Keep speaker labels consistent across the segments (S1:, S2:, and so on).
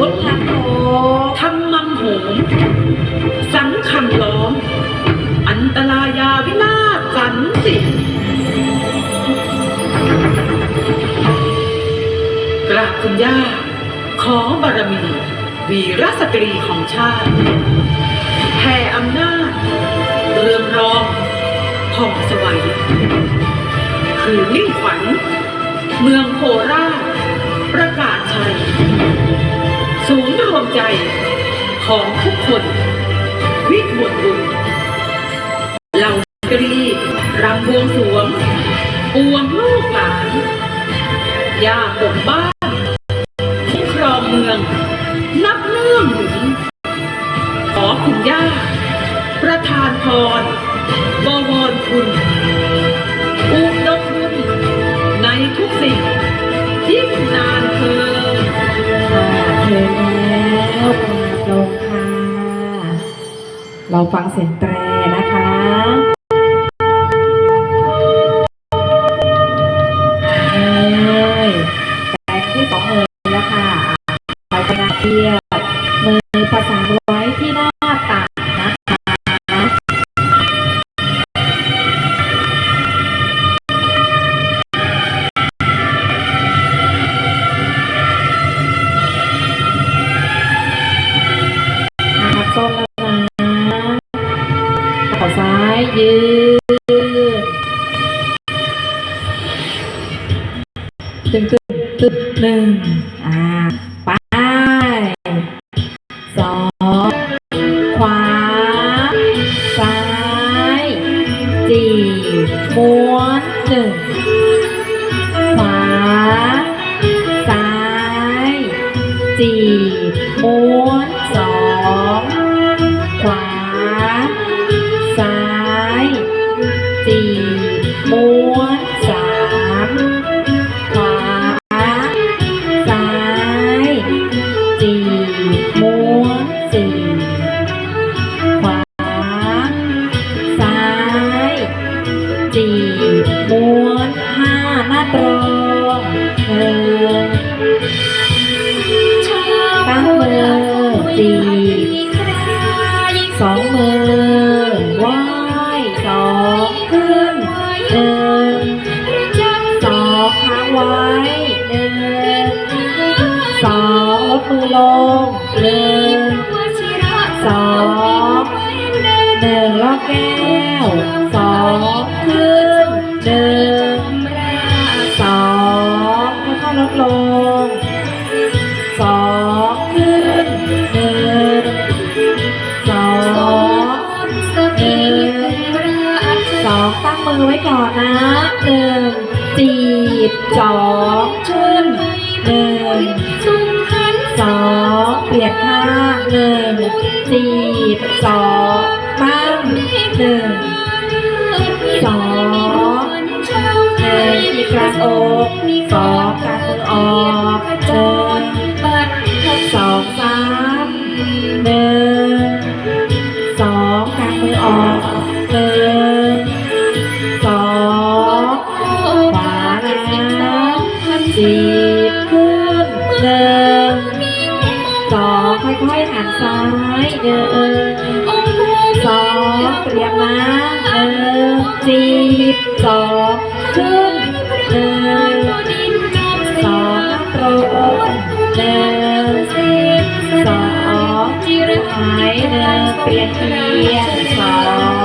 S1: พุทธังโห
S2: ทำมังโหมสังขังล้อม อันตรายาวินาศสันติกราบคุณย่า ขอบารมี วีรสตรีของชาติแผ่อำนาจเรืองรองของสวัย คือมิ่งขวัญ เมืองโคราชประกาศชัย มใจของทุกคนวิบูลบุญเหล่ากรีรำวงสวงปวงลูกหลานย่าปกบ้านคุ้มครองเมือง นับเนื่องหนุนขอคุณย่า เรา
S1: ฟังเสียงแตรนะคะ ตึ๊งตึ๊นพลึบพลึงอ่า lon lên สี่สองตั้งหนึ่งสองหนึ่งที่กระโอกสองกระโอกเธอ สิบสองขึ้นหนึ่งสองตรงหนึ่สองหายหนึ่งเปลี่ยนเปลี่ยนสอง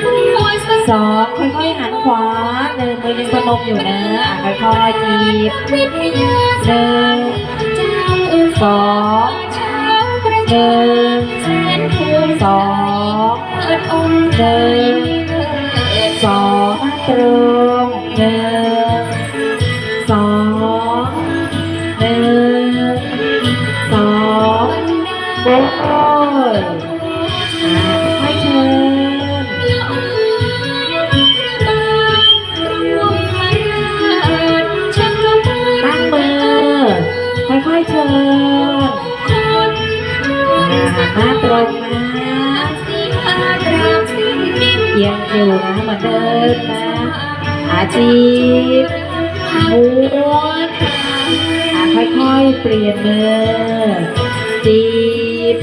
S1: หนึ่งสองค่อยๆหันขวาหนึ่งมือยังประนมอยู่นะอะค่อยๆจีบหนึ่งสองหนึ่งสองหนึ่งสองตรงหนึ่ง เชิญอ่าตรงนะเอียงอยู่นะเหมือนเดิมนะอาจีบม้วนอ่าค่อยๆเปลี่ยนมือจีบ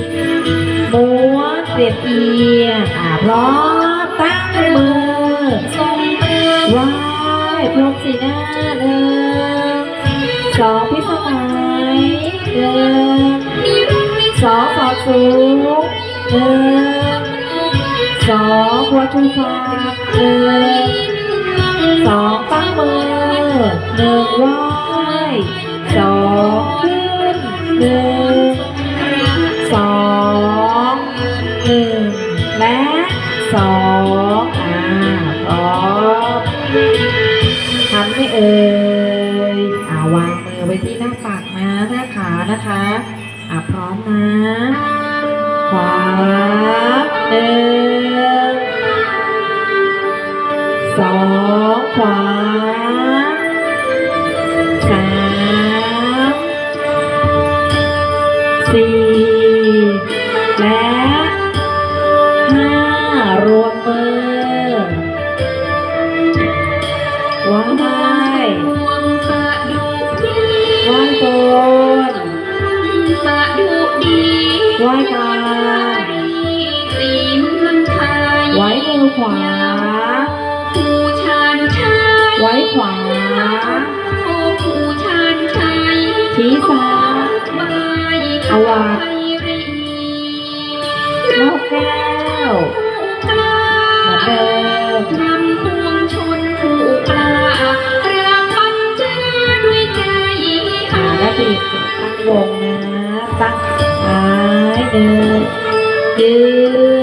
S1: ม้วนเปลี่ยนเอียงอ่าพร้อมตั้งมือไหว้พรมสีหน้าหนึ่งสองพิสมัย หนึ่งสองสอดสูงหนึ่งสองหัวชูฟ้าหนึ่งสอ น้านะคะอ่าพร้อมนะขวาหนึ่ง ว้มือขวาไว้ขวาชี้ซ้ายเอาวางเล่าแก้วเหมือนเดิม
S3: นำพวงชนผูกปลารางวัลเจอด้วยใจ
S1: อ่า
S3: หา
S1: แล้วปีกตั้งวงนะตั้งหายเดินยื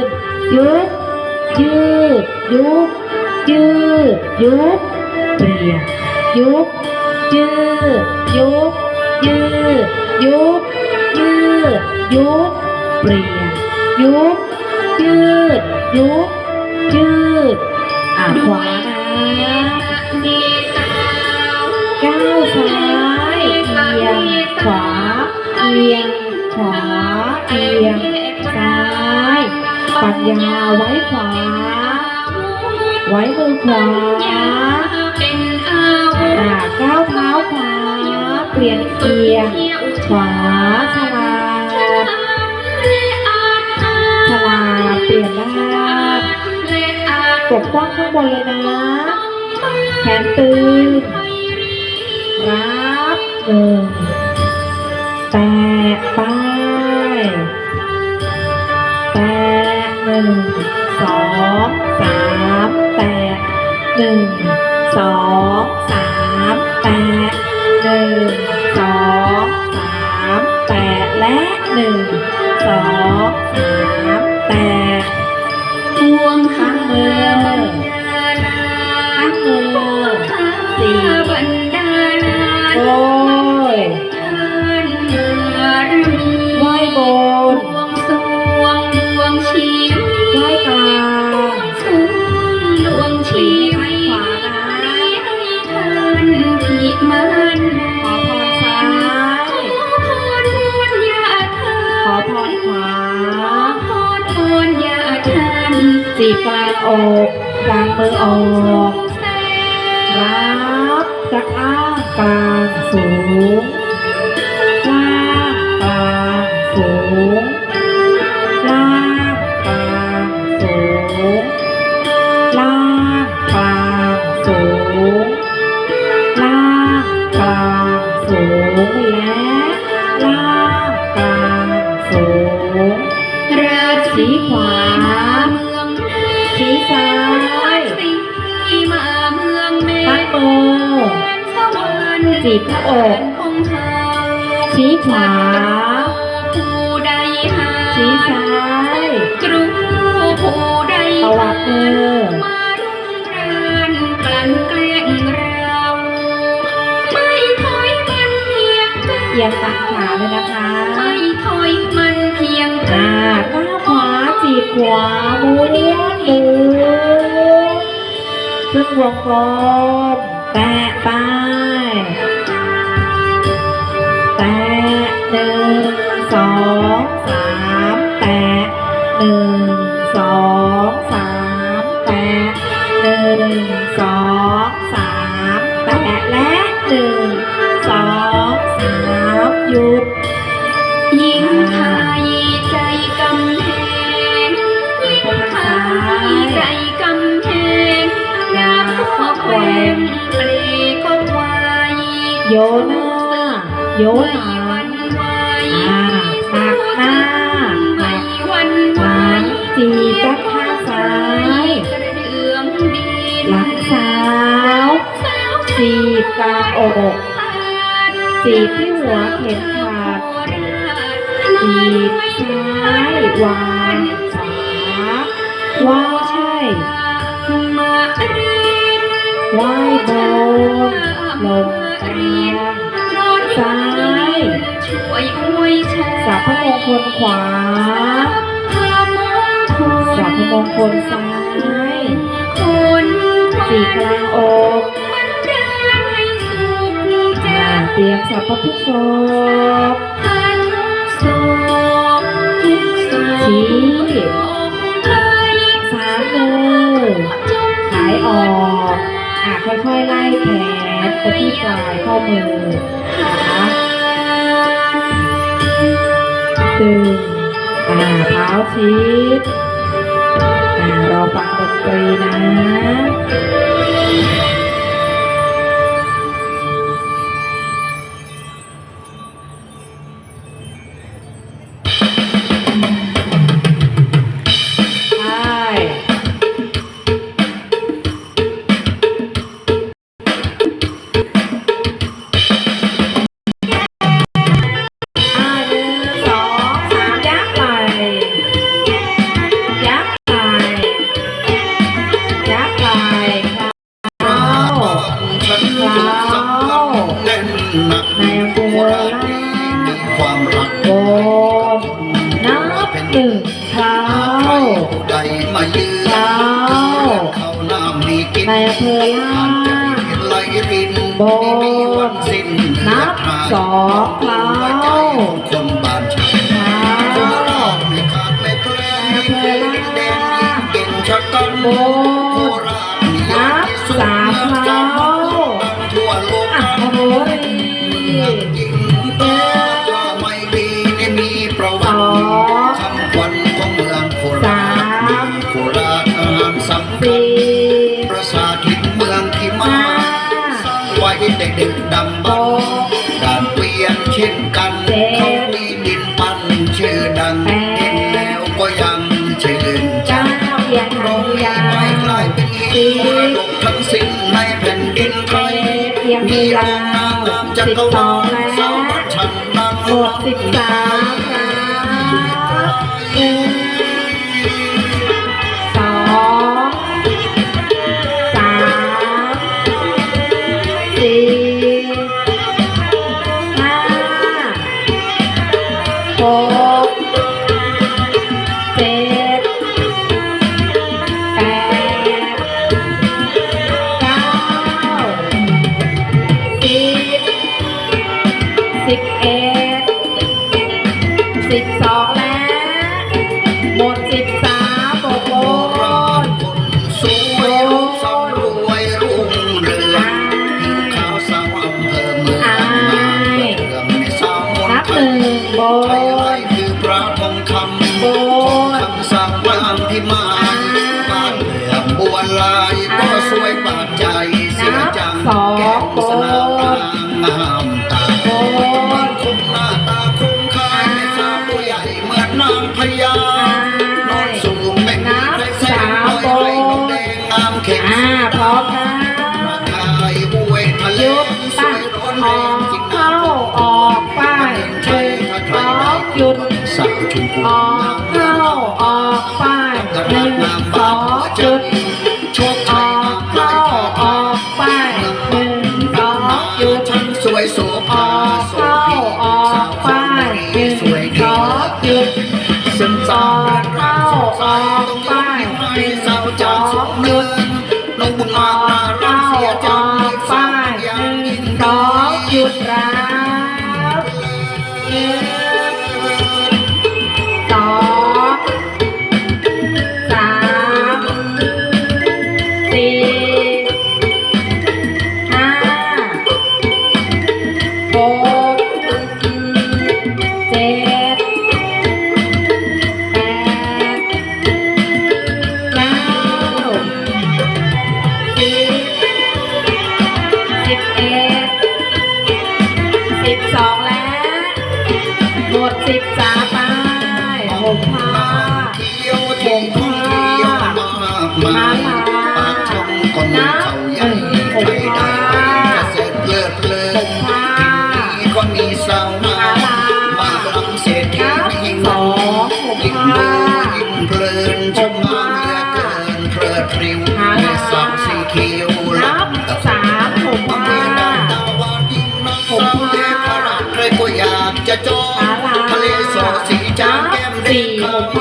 S1: ดยุบยื ดยุบยืดยุบเปลี่ยนยุบยืดยุบยืดยุบยืดยุบเปลี่ย ขวา
S3: เป็นอาวุธ
S1: ก้าวเท้าขวาเปลี่ยนเอียงขวาสลาสลาเปลี่ยนหน้ากดกว้างข้างบนเลยนะ แขนตึงรับหนึ่ง หนึ่งสองสามแตะหนึ่งสองสามแตะและหนึ่งสองสามแตะ
S3: พวงข้างเมืองบรรดา
S1: ตั้งมือ
S3: สี่บรรดาลา
S1: โอ้
S3: สี่
S1: กลางอกกลางมือออกรับจากอ้างกลางสูง
S3: รค์
S1: จีบหน้าอก
S3: ของเธอ
S1: ชี้ขวา
S3: ผู้ใดหา
S1: ชี้ซ้าย
S3: ครูผู้ใด
S1: ตวัดมือ
S3: มารุ่งเรือนกลั่นแกล้งเราไม่ถอยมันเพียงก้าว
S1: เอียงตัดขาเลยนะคะ
S3: ไม่ถอยมันเพียง
S1: อ่า
S3: ก้าว
S1: ก้าวขวาจีบขวาม้วนหมุนขึ้นวงกลมแตะไปแไม่
S3: วันไหว
S1: อ่าหักหน้า
S3: ไม่วันไหว
S1: จีบด้านข้างซ้าย
S3: กระเดื่องดิน
S1: หลังสาว
S3: สาว
S1: จีบกลางอกจีบที่หัวเข็มขาดจีบซ้ายวาง สัพพมงคลขวา
S3: พามงคล
S1: สัพพมงคลซ้าย
S3: คน
S1: จีบกลางอก
S3: เต
S1: รียมสัพพทุกศพ
S3: พาทุกโศกทุกโศก
S1: ชี้สามมือ
S3: จง
S1: ขายออกอะค่อยๆไล่แขนไปที่ปลายข้อมือนะคะ ตึงอ่าเท้าชิดอ่ารอฟังดนตรีนะ ในอำเภอ
S4: ผ่าน
S1: ใจล่าง
S4: ไหลริน
S1: โบน
S4: นั
S1: บสองเท้า
S4: คนบ้านฉัน
S1: เท้า
S4: ไม่ขาดไม่แปลง
S1: ในเด่
S4: นเก่งชะกัน
S1: โบน
S4: นั
S1: บสามเท้า
S4: ทั่วโลก
S1: อะโอ้โด็
S4: กๆดำ
S1: ห
S4: บัน
S1: ก
S4: ด่านเปลี่ยนเช่นกัน
S1: เจ็ด
S4: เขามีดินปันชื่อดัง
S1: แปด
S4: เห็นแล้วก็ยังชื่นใจ
S1: เก้าเอียง
S4: โร
S1: หาง
S4: นี้
S1: ยา
S4: ไม่กลายเป็นหินมรดกทั้งสิ้นในแผ่นดินไทย
S1: เอียง
S4: มี
S1: ยา
S4: โรงนางงามจั
S1: สิบ
S4: กร
S1: ส
S4: วา
S1: พร้อม
S4: ค่ะยุบปั้
S1: ง
S4: อ
S1: อกเข้าออกไปเชิน
S4: พร้
S1: อ
S4: ม
S1: ห
S4: ยุด
S1: ออก proud. ศึก
S4: ษา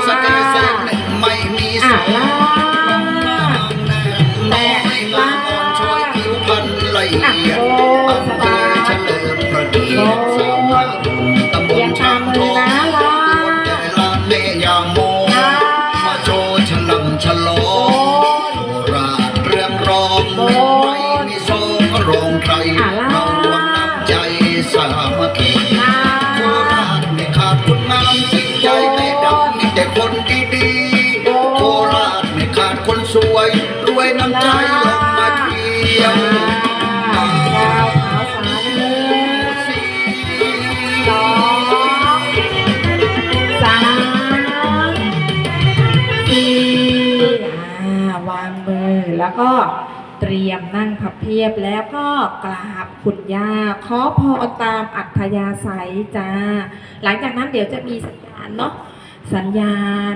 S4: ส
S1: กา
S4: ยเซนไม่มีส
S1: อ
S4: งแต่ตาช่วยผิวพันละเอียด วยรวยน้ำใจลงมาเทียว
S1: หนึ่งสองสามสี่วางมือแล้วก็เตรียมนั่งผับเพียบแล้วก็กราบขุณย่าขอพอตามอัธยาศัยจ้า หลังจากนั้นเดี๋ยวจะมีสัญญาณเนาะสัญญาณ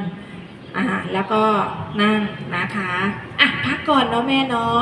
S1: อ่าแล้วก็นั่งนะคะอะพักก่อนเนาะแม่เนาะ